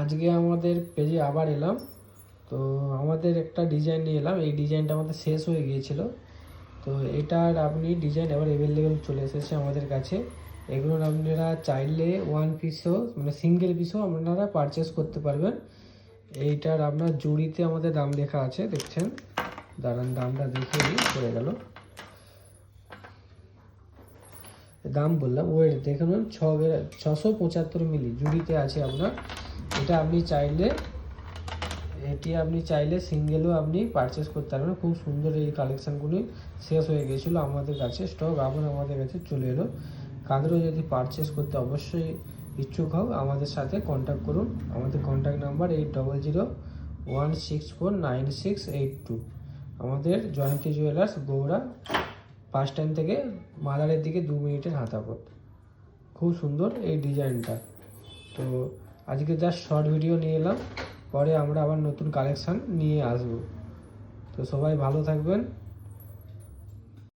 আজকে আমাদের পেজে আবার এলাম। তো আমাদের একটা ডিজাইন নিয়ে এলাম। এই ডিজাইনটা আমাদের শেষ হয়ে গিয়েছিল। তো এটার আপনি ডিজাইন এবার অ্যাভেলেবেল চলে এসেছে আমাদের কাছে। এগুলোর আপনারা চাইলে ওয়ান পিসও মানে সিঙ্গেল পিসও আপনারা পারচেস করতে পারবেন। এইটার আপনার জুড়িতে আমাদের দাম লেখা আছে, দেখছেন? দাঁড়ান, দামটা দেখে পড়ে গেল। দাম বললাম ওয়েট দেখুন ছশো পঁচাত্তর মিলি, জুড়িতে আছে আপনার। এটা আপনি চাইলে, এটি আপনি চাইলে সিঙ্গেলও আপনি পারচেস করতে পারবেন। খুব সুন্দর এই কালেকশানগুলি শেষ হয়ে গেছিল আমাদের কাছে। স্টক আবার আমাদের কাছে চলে এলো। কাদেরও যদি পারচেস করতে অবশ্যই ইচ্ছুক হোক আমাদের সাথে কন্ট্যাক্ট করুন। আমাদের contact number eight double zero one six four nine six eight two আমাদের জয়ন্তী জুয়েলার্স গৌড়া বাস স্ট্যান্ড থেকে মাদারের দিকে দু মিনিটের হাঁটা পথ খুব সুন্দর এই ডিজাইনটা তো আজকে জাস্ট শর্ট ভিডিও নিয়ে এলাম। পরে আমরা আবার নতুন কালেকশান নিয়ে আসব। তো সবাই ভালো থাকবেন।